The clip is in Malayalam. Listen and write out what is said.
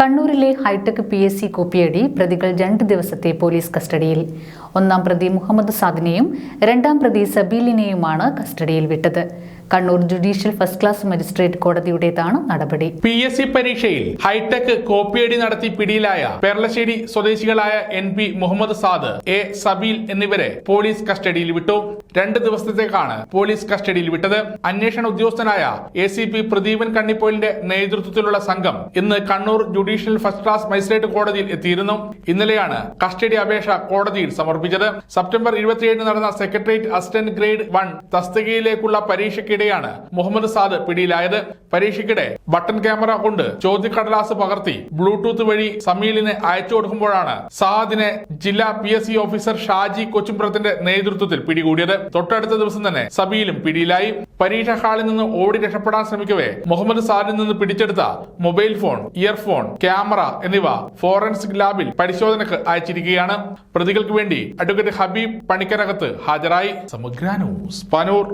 കണ്ണൂരിലെ ഹൈടെക് പി എസ് സി കോപ്പിയടി പ്രതികൾ രണ്ട് ദിവസത്തെ പോലീസ് കസ്റ്റഡിയിൽ. ഒന്നാം പ്രതി മുഹമ്മദ് സാദിനെയും രണ്ടാം പ്രതി സബീലിനെയുമാണ് കസ്റ്റഡിയിൽ വിട്ടത്. Kannur judicial first class magistrate കോടതിയുടേതാണ് നടപടി. പി എസ് സി പരീക്ഷയിൽ ഹൈടെക് കോപ്പിയടി നടത്തി പിടിയിലായ പെർളശ്ശേരി സ്വദേശികളായ N P Muhammad Saad A Sabeel എന്നിവരെ പോലീസ് കസ്റ്റഡിയിൽ വിട്ടു. രണ്ട് ദിവസത്തേക്കാണ് പോലീസ് കസ്റ്റഡിയിൽ വിട്ടത്. അന്വേഷണ ഉദ്യോഗസ്ഥനായ എ സി പി പ്രദീപൻ കണ്ണിപ്പോലിന്റെ നേതൃത്വത്തിലുള്ള സംഘം ഇന്ന് Kannur judicial first class magistrate കോടതിയിൽ എത്തിയിരുന്നു. ഇന്നലെയാണ് കസ്റ്റഡി അപേക്ഷ കോടതിയിൽ സമർപ്പിച്ചത്. സെപ്റ്റംബർ ഇരുപത്തിയേഴിന് നടന്ന സെക്രട്ടേറിയറ്റ് അസിസ്റ്റന്റ് ഗ്രേഡ് വൺ തസ്തികയിലേക്കുള്ള പരീക്ഷയ്ക്കിടെയാണ് മുഹമ്മദ് സാദ് പിടിയിലായത്. പരീക്ഷയ്ക്കിടെ ബട്ടൺ ക്യാമറ കൊണ്ട് ചോദ്യക്കടലാസ് പകർത്തി ബ്ലൂടൂത്ത് വഴി സമീലിന് അയച്ചു കൊടുക്കുമ്പോഴാണ് സാദിനെ ജില്ലാ P S C officer Shaji കൊച്ചുംപുറത്തിന്റെ നേതൃത്വത്തിൽ പിടികൂടിയത്. തൊട്ടടുത്ത ദിവസം തന്നെ സബീലും പിടിയിലായി. പരീക്ഷാ ഹാളിൽ നിന്ന് ഓടി രക്ഷപ്പെടാൻ ശ്രമിക്കവേ മുഹമ്മദ് സാദിൽ നിന്ന് പിടിച്ചെടുത്ത മൊബൈൽ ഫോൺ ഇയർഫോൺ ക്യാമറ എന്നിവ ഫോറൻസിക് ലാബിൽ പരിശോധനക്ക് അയച്ചിരിക്കുകയാണ്. പ്രതികൾക്ക് വേണ്ടി അഡ്വക്കേറ്റ് ഹബീബ് പണിക്കരകത്ത് ഹാജരായി. സമഗ്ര ന്യൂസ്. പനൂർ.